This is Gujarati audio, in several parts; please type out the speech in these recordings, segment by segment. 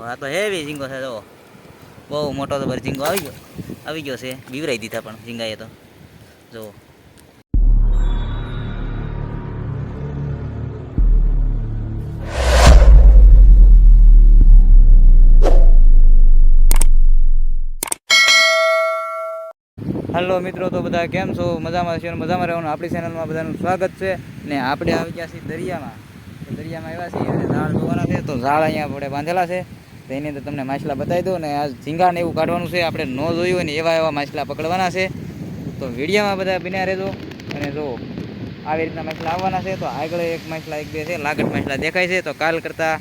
આ તો હેવી ઝીંગો છે જો બહુ મોટો તો ભરી ઝીંગો આવી ગયો. આવી ગયો છે. બીવરાઈ દીધા પણ ઝીંગાએ તો. જો હલો મિત્રો, તો બધા કેમ છો? મજામાં છો? મજામાં રહેવાનું આપણી ચેનલમાં બધાનું સ્વાગત છે. ને આપણે આવી ગયા છીએ દરિયામાં. દરિયામાં આવ્યા છીએ ઝાડ જોવાના છે. તો ઝાડ અહીંયા આપણે બાંધેલા છે. તો એની અંદર તમને માછલા બતાવી દઉં ને આ ઝીંગાને એવું કાઢવાનું છે. આપણે ન જોયું હોય ને એવા એવા માછલા પકડવાના છે. તો વિડીયામાં બધા બિના રહેજો. અને જો આવી રીતના માછલા આવવાના છે, તો આગળ એક માછલા એક બે છે લાગટ માછલા દેખાય છે. તો કાલ કરતાં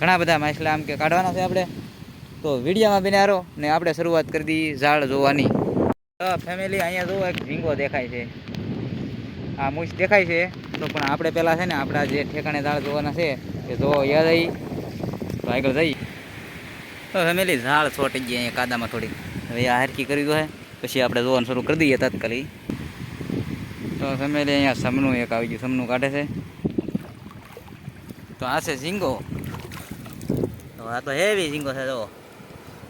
ઘણા બધા માછલા આમ કે કાઢવાના છે આપણે. તો વિડીયામાં બન્યા રહો ને આપણે શરૂઆત કરી દઈએ ઝાડ જોવાની. ફેમિલી અહીંયા જોવો એક ઝીંગો દેખાય છે. આ મૂછ દેખાય છે. તો પણ આપણે પહેલાં છે ને આપણા જે ઠેકાણે ઝાડ જોવાના છે, એ જો યાદ આવી તો આગળ જઈ. તો ફેમિલી ઝાડ છોટી ગઈ અહીંયા કાદામાં થોડી હવે આ હરકી કરી દો હે. પછી આપણે જોવાનું શરૂ કરી દઈએ તાત્કાલિક. તો ફેમિલી અહીંયા સમનું એક આવી ગયું, સમનું કાઢે છે. તો આ છે ઝીંગો. તો આ તો હેવી ઝીંગો છે, જો.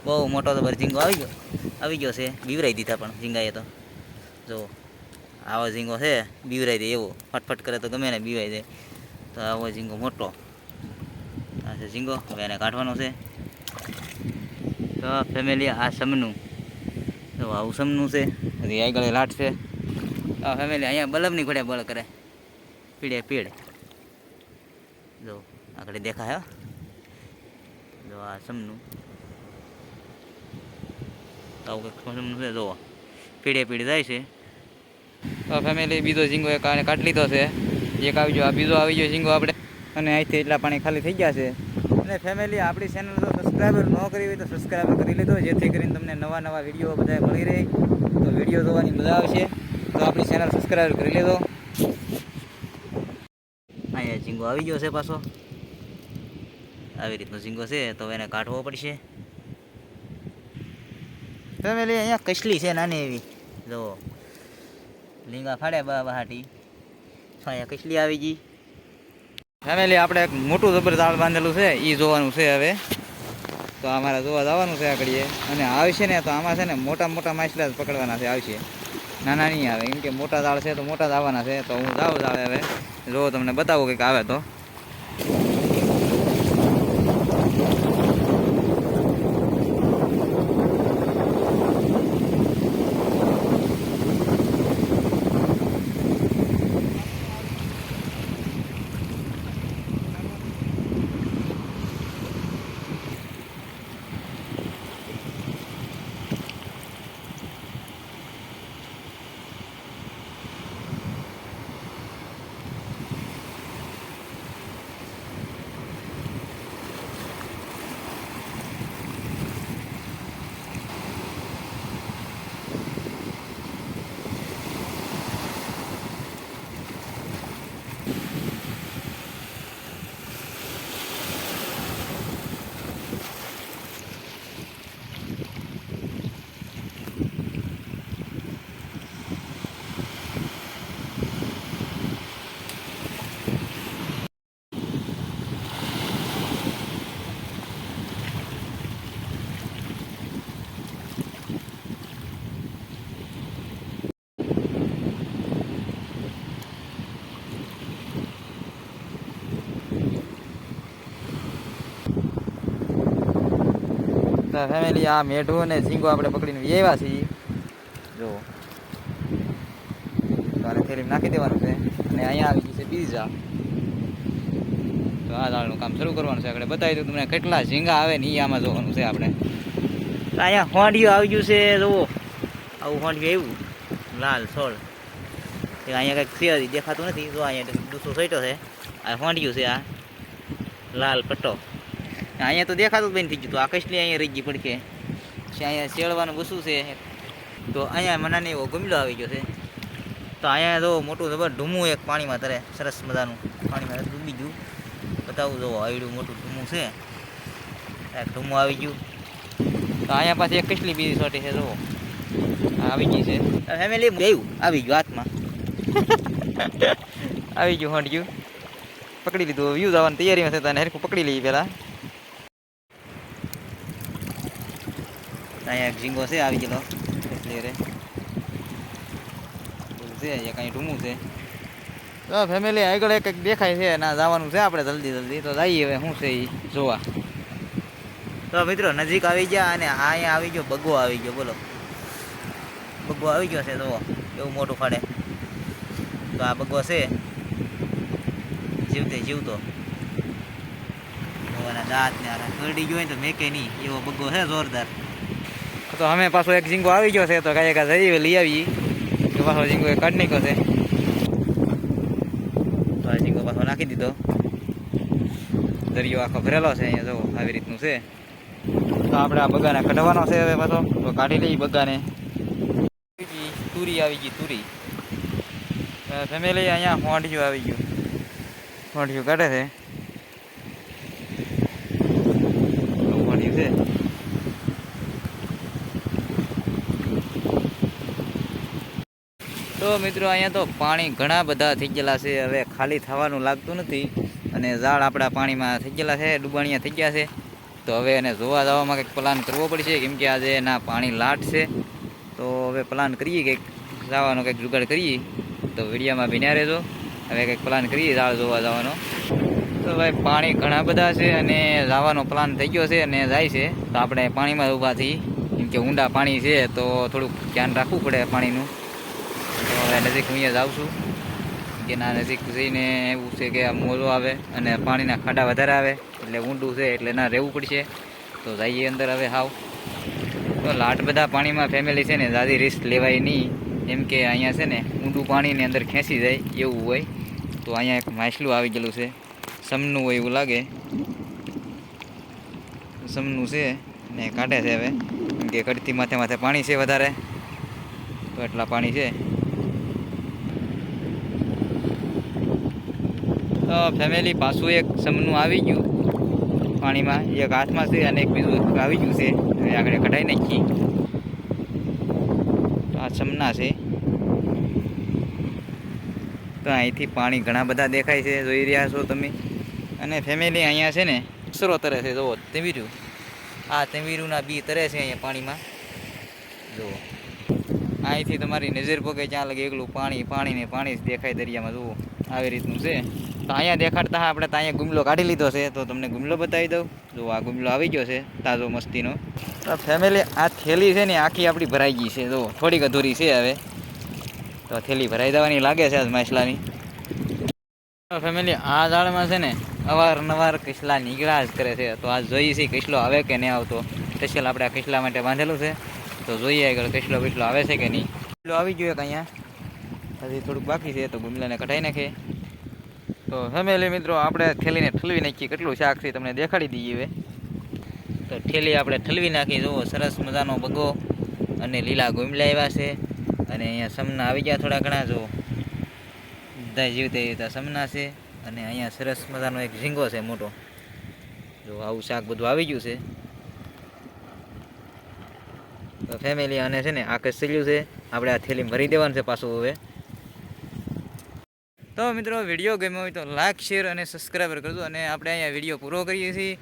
બહુ મોટો તો ઝીંગો આવી ગયો. આવી ગયો છે, બીવરાઈ દીધા પણ ઝીંગાએ તો. જો, આવો ઝીંગો છે, બીવરાઈ દે એવો. ફટફટ કરે તો ગમે ને બીવાઈ દે. તો આવો ઝીંગો મોટો. આ છે ઝીંગો, હવે એને કાઢવાનો છે. તો ફેમિલી આ સમનું. તો આવું સમનું છે. હજી આગળ લાટ છે. આ ફેમિલી અહીંયા બલબની ઘોડે બળ કરે. પીડે પીડ. જો, આગળ દેખાય. જો આ સમનું. આવું કંઈક સમનું છે જોવો પીડે પીડે જાય છે. તો ફેમિલી બીજો ઝીંગો એક આને કાઢી લીધો છે. એક આવી ગયો, આ બીજો આવી ગયો ઝીંગો આપણે. અને અહીંથી એટલા પાણી ખાલી થઈ ગયા છે. અને ફેમિલી આપણી ચેનલ તો સબસ્ક્રાઈબર ન કરી હોય તો સબસ્ક્રાઈબર કરી લેજો, જેથી કરીને તમને નવા નવા વીડિયો બધા મળી રહે. તો વીડિયો જોવાની મજા આવશે. તો આપણી ચેનલ સબસ્ક્રાઈબર કરી લેજો. અહીંયા ઝીંગો આવી ગયો છે પાછો. આવી રીતનો ઝીંગો છે, તો એને કાઢવો પડશે. ફેમિલી અહીંયા કસલી છે નાની એવી. જો, લીંગા ફાડે બા બહાટી અહીંયા કસલી આવી ગઈ. ફેમિલી આપણે એક મોટું જબર જાળ બાંધેલું છે એ જોવાનું છે હવે. તો અમારે જોવા જવાનું છે આગળ અને આવશે ને તો આમાં છે ને મોટા મોટા માછલા જ પકડવાના છે, આવશે. નાના નહીં આવે. કેમ કે મોટા દાળ છે તો મોટા જ આવવાના છે. તો હું જાઉં જાવે હવે. જો તમને બતાવું કંઈક આવે તો. તો ફેમિલી આ મેઢો અને ઝીંગો આપણે પકડીને એવા છીએ. જો. તો આને થેલીમાં નાખી દેવાનું છે. અને અહીંયા આવી ગઈ છે પીઝા તો આ દાળનું કામ શરૂ કરવાનું છે. આપણે બતાવી દઉં તમને કેટલા ઝીંગા આવે ને એ આમાં જોવાનું છે આપણે. અહીંયા હોંડિયું આવી ગયું છે, જુઓ. આવું હોંડિયું આવ્યું. લાલ, સોળ. અહીંયા કંઈક છે દેખાતું નથી. જો અહીંયા દૂસો સૈટો છે. આ હોંડિયું છે આ. લાલ પટ્ટો. અહીંયા તો દેખાતું બંધ થઈ ગયું તો આ કસલી અહીંયા રહી ગઈ પડકે અહીંયા શેળવાનું બસું છે. તો અહીંયા મને એવો ગમલો આવી ગયો છે. તો અહીંયા જો મોટું જબર ઢૂમું એક પાણીમાં તરે, સરસ મજાનું પાણીમાં ડૂબી ગયું. બતાવું જો આવડું મોટું ઢૂમું છે. ઢૂમું આવી ગયું. તો અહીંયા પાછી એક કસલી બીજી સોટી છે, જો. આવી ગઈ છે. ફેમિલી ગયું. આવી ગયું હાથમાં. આવી ગયું હંડ ગયું પકડી લીધું. વ્યૂ જવાની તૈયારીમાં છે તને હરખું પકડી લઈએ પહેલાં. અહીંયા એક ઝીંગો છે, આવી ગયેલો. એટલે રે. છે એ કાંઈ ઢૂમું છે. તો ફેમિલી આગળ એક દેખાય છે, ના, જવાનું છે આપણે જલ્દી જલ્દી. તો જઈએ હવે, શું છે જોવા. તો મિત્રો, નજીક આવી ગયા અને આ અહીંયા આવી ગયો બગો આવી ગયો, બોલો. બગો આવી ગયો છે, જુઓ, એવું મોટું ફાડે. તો આ બગો છે, જીવતે જીવતો. દાંત ને કરડી ગયો હોય તો મેકે નહીં, એવો બગો છે, જોરદાર. તો અમે પાછો એક ઝીંગો આવી ગયો છે તો કાંઈ કાંઈ જઈએ, લઈ આવીએ. તો પાછો ઝીંગો એ કાઢ નીકળો છે. તો આ ઝીંગો પાછો નાખી દીધો. દરિયો આખો ભરેલો છે અહીંયા, જો, આવી રીતનું છે. તો આપણે આ બગાને કઢવાનો છે હવે પાછો. તો કાઢી લઈએ બગાને. આવી તુરી આવી ગઈ, તુરી. ફેમિલી અહીંયા હોંઢિયું આવી ગયું. હોંઢિયું કાઢે છે હોંડિયું છે તો મિત્રો, અહીંયા તો પાણી ઘણા બધા થઈ ગયેલા છે. હવે ખાલી થવાનું લાગતું નથી અને ઝાડ આપણા પાણીમાં થઈ ગયેલા છે, ડૂબાણિયા થઈ ગયા છે. તો હવે એને જોવા જવામાં કંઈક પ્લાન કરવો પડશે, કેમ કે આજે એના પાણી લાટ છે. તો હવે પ્લાન કરીએ કંઈક, જવાનો કંઈક જુગાડ કરીએ. તો વિડીયામાં બન્યા રહેજો. હવે કંઈક પ્લાન કરીએ ઝાડ જોવા જવાનો. તો ભાઈ, પાણી ઘણા બધા છે અને જવાનો પ્લાન થઈ ગયો છે અને જાય છે. તો આપણે પાણીમાં ઊભા થઈ કેમ ઊંડા પાણી છે, તો થોડુંક ધ્યાન રાખવું પડે પાણીનું. હવે નજીક હું અહીંયા જાઉં છું. કે ના નજીક જઈને એવું છે કે આ મોજો આવે અને પાણીના ખાડા વધારે આવે, એટલે ઊંડું છે, એટલે ના રહેવું પડશે. તો જઈએ અંદર હવે હાવ. તો લાટ બધા પાણીમાં ફેમિલી છે ને દાદી રિસ્ક લેવાય નહીં. એમ કે અહીંયા છે ને, ઊંડું પાણીની અંદર ખેંચી જાય, એવું હોય. તો અહીંયા એક માછલું આવી ગયેલું છે. સમનું હોય એવું લાગે. સમનું છે ને કાઢે છે હવે. કે કડતી માથે માથે પાણી છે વધારે. તો એટલા પાણી છે. તો ફેમિલી પાછું એક સમનું આવી ગયું. પાણીમાં એક હાથમાં છે અને એક બીજું આવી ગયું છે. હવે આગળ કઢાઈ નાખી આ સમના છે. તો અહીંથી પાણી ઘણા બધા દેખાય છે, જોઈ રહ્યા છો તમે. અને ફેમિલી અહીંયા છે ને સરો તરે છે, જુઓ તેમીરું આ તેમીરુંના બી તરે છે અહીંયા પાણીમાં. જુઓ. અહીંથી તમારી નજર પગે જ્યાં લગે એકલું પાણી પાણી ને પાણી જ દેખાય દરિયામાં, જુઓ. આવી રીતનું છે. તો અહીંયા દેખાડતા આપણે તો અહીંયા ગુમલો કાઢી લીધો છે. તો તમને ગુમલો બતાવી દઉં. જો આ ગુમલો આવી ગયો છે, તાજો મસ્તીનો. તો ફેમિલી આ થેલી છે ને, આખી આપણી ભરાઈ ગઈ છે. જો, થોડીક અધૂરી છે હવે. તો થેલી ભરાઈ દેવાની લાગે છે આજ માછલાની. ફેમિલી આ ઝાડમાં છે ને, અવારનવાર કિસલા નીકળ્યા જ કરે છે. તો આ જોઈએ છીએ કિસલો આવે કે નહીં આવતો. સ્પેશિયલ આપણે આ કિસલા માટે બાંધેલું છે. તો જોઈએ આગળ કિસલો કિસલો આવે છે કે નહીં. કિસલો આવી ગયો કે અહીંયા. હજી થોડુંક બાકી છે, તો ગુમલાને કઢાઈ નાખે તો ફેમિલી મિત્રો, આપણે થેલીને ઠલવી નાખીએ. કેટલું શાક છે તમને દેખાડી દઈએ હવે. તો ઠેલી આપણે ઠલવી નાખી. જુઓ, સરસ મજાનો બગો અને લીલા ગુમલા આવ્યા છે. અને અહીંયા સમના આવી ગયા થોડા ઘણા. જો બધા જીવતા જીવતા સમના છે. અને અહીંયા સરસ મજાનો એક ઝીંગો છે મોટો. જો આવું શાક બધું આવી ગયું છે. તો ફેમિલી અને છે ને આકાશ સલ્યું છે. આપણે આ થેલી ભરી દેવાનું છે પાછું હવે. તો મિત્રો વીડિયો ગમ્યો હોય તો લાઈક શેર અને સબસ્ક્રાઈબર કરજો અને આપણે અહીંયા વીડિયો પૂરો કરીએ છીએ.